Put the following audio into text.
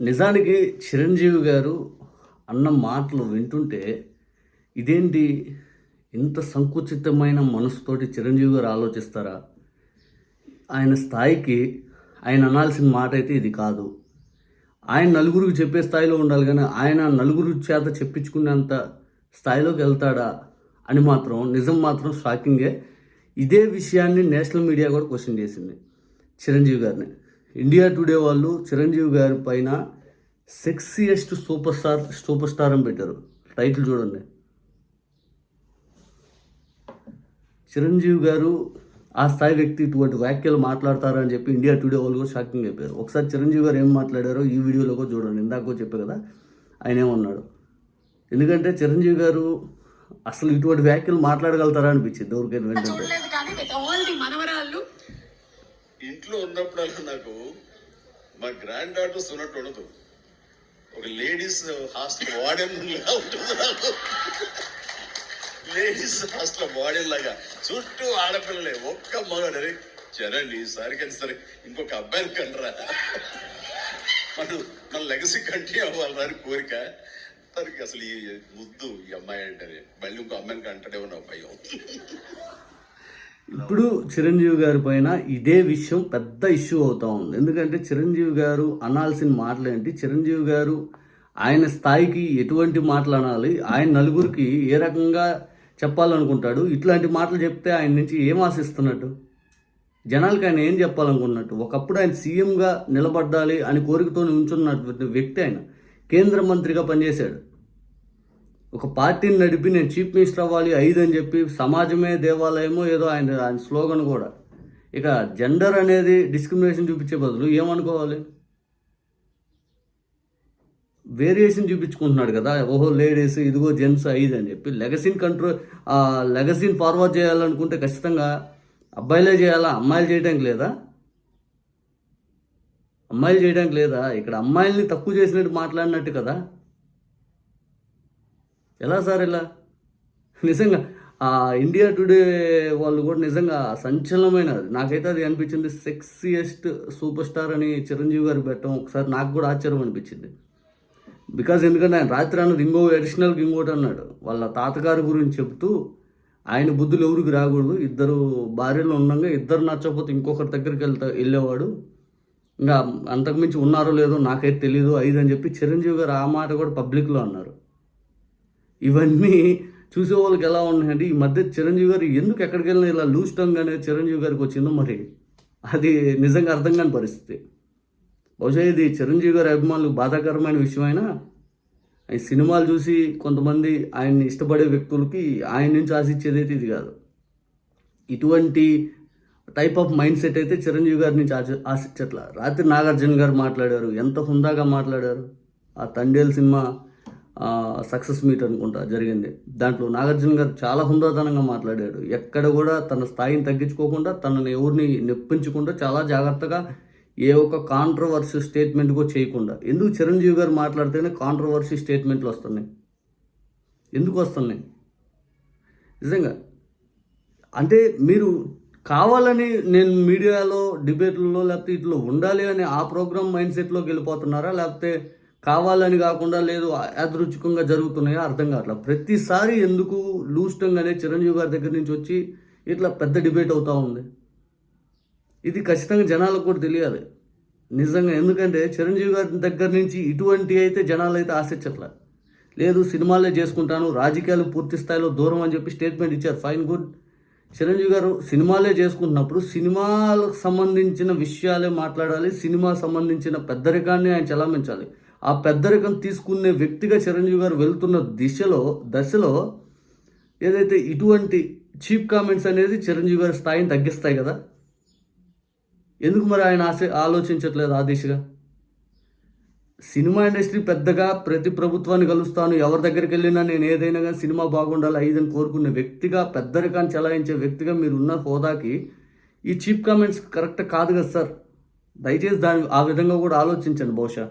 నిజానికి చిరంజీవి గారు అన్న మాటలు వింటుంటే ఇదేంటి ఇంత సంకుచితమైన మనసుతోటి చిరంజీవి గారు ఆలోచిస్తారా? ఆయన స్థాయికి ఆయన అనాల్సిన మాట అయితే ఇది కాదు. ఆయన నలుగురికి చెప్పే స్థాయిలో ఉండాలి కానీ ఆయన నలుగురు చేత చెప్పించుకునేంత స్థాయిలోకి వెళ్తాడా అని మాత్రం నిజం మాత్రం షాకింగే ఇదే విషయాన్ని నేషనల్ మీడియా కూడా క్వశ్చన్ చేసింది చిరంజీవి గారిని. ఇండియా టుడే వాళ్ళు చిరంజీవి గారి పైన sexiest super star super star అని పెట్టారు. టైటిల్ చూడండి. చిరంజీవి గారు ఆ స్థాయి వ్యక్తి ఇటువంటి వ్యాఖ్యలు మాట్లాడతారని చెప్పి ఇండియా టుడే వాళ్ళు కూడా షాకింగ్ అయిపోయారు. ఒకసారి చిరంజీవి గారు ఏం మాట్లాడారో ఈ వీడియోలో కూడా చూడండి. ఇందాక చెప్పే కదా ఆయన ఏమన్నాడు? ఎందుకంటే చిరంజీవి గారు అసలు ఇటువంటి వ్యాఖ్యలు మాట్లాడగలుగుతారా అనిపించింది. ఎవరికైనా వెంటనే ఇంట్లో ఉన్నప్పుడల్లా నాకు మా గ్రాండ్ డాటర్స్ ఉన్నట్టు ఉండదు. ఒక లేడీస్ హాస్టల్ వార్డెన్ లాగా ఉంటుంది నాకు. లేడీస్ హాస్టల్ వార్డెన్ లాగా. చుట్టూ ఆడపిల్లలే ఒక్క మగడు. అరే చరణ్ ఈసారి కానీ సరే ఇంకొక అబ్బాయిని కంటరా మనం మన లెగసీ కంటిన్యూ అవ్వాలని కోరిక. తనకి అసలు ఈ ముద్దు ఈ అమ్మాయి అంటేనే మళ్ళీ ఇంకో అమ్మాయిని కంటడేమో ఉన్న భయం? ఇప్పుడు చిరంజీవి గారి పైన ఇదే విషయం పెద్ద ఇష్యూ అవుతా ఉంది. ఎందుకంటే చిరంజీవి గారు అనాల్సిన మాటలు ఏంటి చిరంజీవి గారు ఆయన స్థాయికి ఎటువంటి మాటలు అనాలి ఆయన నలుగురికి ఏ రకంగా చెప్పాలనుకుంటాడు? ఇట్లాంటి మాటలు చెప్తే ఆయన నుంచి ఏం ఆశిస్తున్నట్టు? జనాలకి ఆయన ఏం చెప్పాలనుకున్నట్టు? ఒకప్పుడు ఆయన సీఎంగా నిలబడాలి అని కోరికతో ఉంచున్నటువంటి వ్యక్తి ఆయన. కేంద్ర మంత్రిగా పనిచేశాడు. ఒక పార్టీని నడిపి నేను చీఫ్ మినిస్టర్ అవ్వాలి ఐదు అని చెప్పి సమాజమే దేవాలయమో ఏదో ఆయన ఆయన స్లోగన్ కూడా. ఇక జెండర్ అనేది డిస్క్రిమినేషన్ చూపించే బదులు ఏమనుకోవాలి? వేరియేషన్ చూపించుకుంటున్నాడు కదా ఓహో లేడీస్ ఇదిగో జెంట్స్ ఐదు అని చెప్పి లెగసీని కంట్రోల్ లెగసీని ఫార్వర్డ్ చేయాలనుకుంటే ఖచ్చితంగా అబ్బాయిలే చేయాలా? అమ్మాయిలు చేయడానికి లేదా? అమ్మాయిలు చేయడానికి లేదా? ఇక్కడ అమ్మాయిల్ని తక్కువ చేసినట్టు మాట్లాడినట్టు కదా. ఎలా సార్ ఇలా? నిజంగా ఆ ఇండియా టుడే వాళ్ళు కూడా నిజంగా సంచలనమైనది నాకైతే అది అనిపించింది సెక్సియెస్ట్ సూపర్ స్టార్ అని చిరంజీవి గారు పెట్టడం ఒకసారి నాకు కూడా ఆశ్చర్యం అనిపించింది. బికాజ్ ఎందుకంటే ఆయన రాత్రి అన్నది ఇంకో అడిషనల్గా ఇంకోటి అన్నాడు. వాళ్ళ తాతగారి గురించి చెప్తూ ఆయన బుద్ధులు ఎవరికి రాకూడదు. ఇద్దరు భార్యలు ఉండగా ఇద్దరు నచ్చకపోతే ఇంకొకరి దగ్గరికి వెళ్తా వెళ్ళేవాడు. ఇంకా అంతకుమించి ఉన్నారో లేదో నాకైతే తెలియదు ఐదు అని చెప్పి చిరంజీవి గారు ఆ మాట కూడా పబ్లిక్లో అన్నారు. ఇవన్నీ చూసే వాళ్ళకి ఎలా ఉన్నాయంటే ఈ మధ్య చిరంజీవి గారు ఎందుకు ఎక్కడికి వెళ్ళినా ఇలా లూజ్ టంగ్ అనేది చిరంజీవి గారికి వచ్చిందో మరి అది నిజంగా అర్థం కాని పరిస్థితి. బహుశా ఇది చిరంజీవి గారి అభిమానులకు బాధాకరమైన విషయమైనా ఈ సినిమాలు చూసి కొంతమంది ఆయన్ని ఇష్టపడే వ్యక్తులకి ఆయన నుంచి ఆశించేది అయితే ఇది కాదు. ఇటువంటి టైప్ ఆఫ్ మైండ్ సెట్ అయితే చిరంజీవి గారి నుంచి ఆశ ఆశించట్ల. రాత్రి నాగార్జున గారు మాట్లాడారు ఎంత హుందాగా మాట్లాడారు. ఆ తండేల్ సినిమా సక్సెస్ మీట్ అనుకుంటా జరిగింది. దాంట్లో నాగార్జున గారు చాలా హుందాతనంగా మాట్లాడాడు. ఎక్కడ కూడా తన స్థాయిని తగ్గించుకోకుండా తనని ఎవరిని నొప్పించకుండా చాలా జాగ్రత్తగా ఏ ఒక్క కాంట్రవర్సీ స్టేట్మెంట్ కూడా చేయకుండా. ఎందుకు చిరంజీవి గారు మాట్లాడితేనే కాంట్రవర్సీ స్టేట్మెంట్లు వస్తున్నాయి? ఎందుకు వస్తున్నాయి? నిజంగా. అంటే మీరు కావాలని నేను మీడియాలో డిబేట్లలో లేకపోతే ఇట్లా ఉండాలి అని ఆ ప్రోగ్రామ్ మైండ్ సెట్లోకి వెళ్ళిపోతున్నారా? లేకపోతే కావాలని కాకుండా లేదు యాదృచ్ఛికంగా జరుగుతున్నాయో అర్థం కావట్లేదు ప్రతిసారి ఎందుకు లూజ్ అనే చిరంజీవి గారి దగ్గర నుంచి వచ్చి ఇట్లా పెద్ద డిబేట్ అవుతూ ఉంది? ఇది ఖచ్చితంగా జనాలకు కూడా తెలియాలి. నిజంగా ఎందుకంటే చిరంజీవి గారి దగ్గర నుంచి ఇటువంటి అయితే జనాలు అయితే ఆశించట్లే. లేదు సినిమాలే చేసుకుంటాను రాజకీయాలు పూర్తి స్థాయిలో దూరం అని చెప్పి స్టేట్మెంట్ ఇచ్చారు. Fine good. చిరంజీవి గారు సినిమాలే చేసుకుంటున్నప్పుడు సినిమాలకు సంబంధించిన విషయాలే మాట్లాడాలి సినిమా సంబంధించిన పెద్దరికాన్ని ఆయన చలామించాలి ఆ పెద్దరికం తీసుకునే వ్యక్తిగా చిరంజీవి గారు వెళ్తున్న దిశలో దశలో ఏదైతే ఇటువంటి చీప్ కామెంట్స్ అనేది చిరంజీవి గారి స్థాయిని తగ్గిస్తాయి కదా? ఎందుకు మరి ఆయన ఆశ ఆలోచించట్లేదు ఆ దిశగా? సినిమా ఇండస్ట్రీ పెద్దగా ప్రతి ప్రభుత్వాన్ని కలుస్తాను ఎవరి దగ్గరికి వెళ్ళినా నేను ఏదైనా కానీ సినిమా బాగుండాలి ఐదని కోరుకునే వ్యక్తిగా పెద్దరికాన్ని చలాయించే వ్యక్తిగా మీరు ఉన్న హోదాకి ఈ చీప్ కామెంట్స్ కరెక్ట్ కాదు కదా సార్? దయచేసి దాని ఆ విధంగా కూడా ఆలోచించండి బహుశా.